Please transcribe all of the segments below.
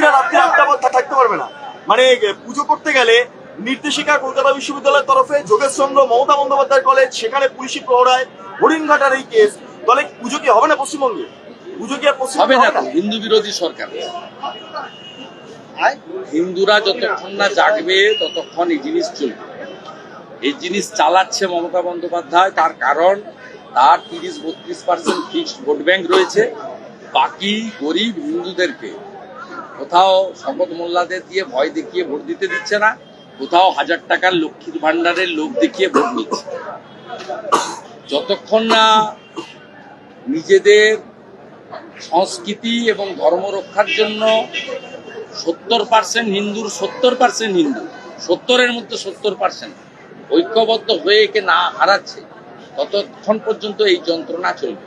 মন্দিরে রাত্রি আটটা পর্যন্ত থাকতে পারবে না। মানে পুজো করতে গেলে নির্দেশিকা কলকাতা বিশ্ববিদ্যালয়ের তরফে যোগেশচন্দ্র মমতা বন্দ্যোপাধ্যায় কলেজ সেখানে পুলিশি প্রহরায় হরিণঘাটার এই কেস তাহলে পুজো কি হবে না পশ্চিমবঙ্গে? পুজো কি আর পশ্চিমবঙ্গে হবে না হিন্দু বিরোধী সরকার। হিন্দুরা যতক্ষণ না জাগবে ততক্ষণ এই জিনিস চলবে। এই জিনিস চালাচ্ছে মমতা বন্দ্যোপাধ্যায় তার কারণ তার তিরিশ বত্রিশ পার্সেন্ট ফিক্সড ভোট ব্যাংক রয়েছে। বাকি গরিব হিন্দুদেরকে কোথাও শপথ মোল্লাদের দিয়ে ভয় দেখিয়ে ভোট দিতে দিচ্ছে না, কোথাও হাজার টাকার লক্ষ্মীর ভান্ডারের লোক দেখিয়ে ভোট নিচ্ছে। যতক্ষণ না নিজেদের সংস্কৃতি এবং ধর্ম রক্ষার জন্য সত্তর পার্সেন্ট হিন্দুর, সত্তর পার্সেন্ট হিন্দু, সত্তরের মধ্যে সত্তর পার্সেন্ট ঐক্যবদ্ধ হয়ে একে না হারাচ্ছে, ততক্ষণ পর্যন্ত এই যন্ত্রণা চলবে।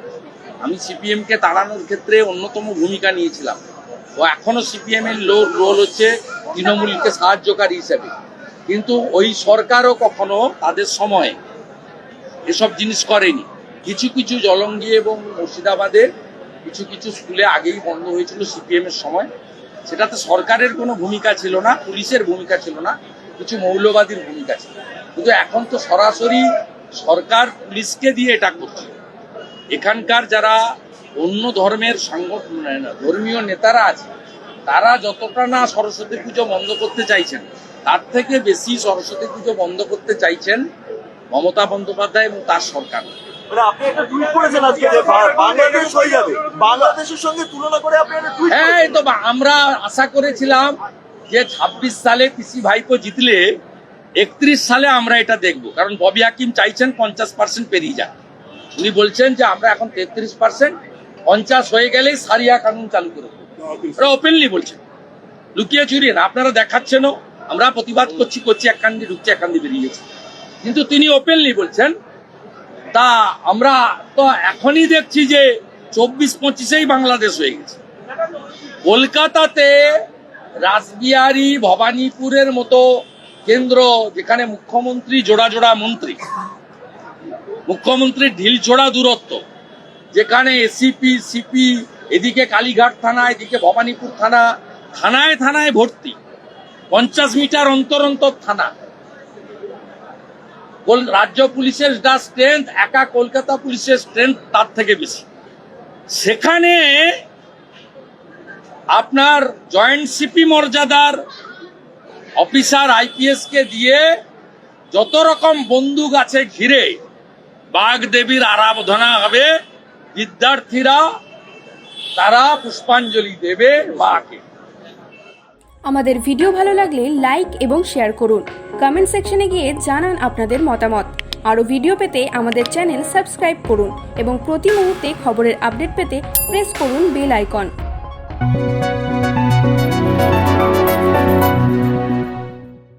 আমি সিপিএমকে তাড়ানোর ক্ষেত্রে অন্যতম ভূমিকা নিয়েছিলাম। ও এখনও সিপিএম এর রোল হচ্ছে তৃণমূলকে সাহায্যকারী হিসেবে। কিন্তু ওই সরকারও কখনো তাদের সময়ে এসব জিনিস করেনি। কিছু কিছু জলঙ্গি এবং মুর্শিদাবাদের কিছু কিছু স্কুলে আগেই বন্ধ হয়েছিল সিপিএম এর সময়। সেটাতে সরকারের কোনো ভূমিকা ছিল না, পুলিশের ভূমিকা ছিল না, কিছু মৌলবাদীর ভূমিকা ছিল। কিন্তু এখন তো সরাসরি সরকার পুলিশকে দিয়ে এটা করছে। এখানকার যারা অন্য ধর্মের সংগঠন ধর্মীয় নেতারা আছে তারা যতটা না সরস্বতী পুজো বন্ধ করতে চাইছেন তার থেকে বেশি সরস্বতী পুজো বন্ধ করতে চাইছেন মমতা বন্দ্যোপাধ্যায় এবং তার সরকার। মানে আপনি একটা টুইট করেছেন আজকে যে বাংলাদেশ হয়ে যাবে। বাংলাদেশের সঙ্গে তুলনা করে আপনি একটা টুইট হ্যাঁ তো আমরা আশা করেছিলাম যে ছাব্বিশ সালে পিসি ভাইপো জিতলে একত্রিশ সালে আমরা এটা দেখব। কারণ ববি হাকিম চাইছেন পঞ্চাশ পার্সেন্ট পেরিয়ে যাক। উনি বলছেন যে আমরা এখন তেত্রিশ পার্সেন্ট পঞ্চাশ হয়ে গেলেই সারিয়া কানুন চালু করে ওরা ওপেনলি বলছেন লুকিয়ে চুরিয়ে না, আপনারা দেখাচ্ছেনও, আমরা প্রতিবাদ করছি করছি, এক কান্দি ঢুকছে, এক কান্দি বেরিয়ে গেছে। কিন্তু তিনি ওপেনলি বলছেন, তা আমরা তো এখনই দেখছি যে চব্বিশ পঁচিশেই বাংলাদেশ হয়ে গেছে। কলকাতাতে রাসবিহারী, ভবানীপুরের মতো কেন্দ্র যেখানে মুখ্যমন্ত্রী জোড়া জোড়া মন্ত্রী, মুখ্যমন্ত্রীর ঢিল ছোড়া দূরত্ব যেখানে এসিপি, সিপি, এদিকে কালীঘাট থানা, এদিকে ভবানীপুর থানা, থানায় থানায় ভর্তি। পঞ্চাশ মিটার অন্তর অন্তর থানা। রাজ্য পুলিশের যা স্ট্রেংথ একা কলকাতা পুলিশের স্ট্রেংথ তার থেকে বেশি। সেখানে আপনার জয়েন্ট সিপি মর্যাদার অফিসার আইপিএস কে দিয়ে যত রকম বন্দুক আছে ঘিরে বাঘ দেবীর আরাধনা হবে বিদ্যার্থীরা তারা পুষ্পাঞ্জলি দেবে মাকে। আমাদের ভিডিও ভালো লাগলে লাইক এবং শেয়ার করুন। কমেন্ট সেকশনে গিয়ে জানান আপনাদের মতামত। আরও ভিডিও পেতে আমাদের চ্যানেল সাবস্ক্রাইব করুন এবং প্রতি মুহূর্তে খবরের আপডেট পেতে প্রেস করুন বেল আইকন।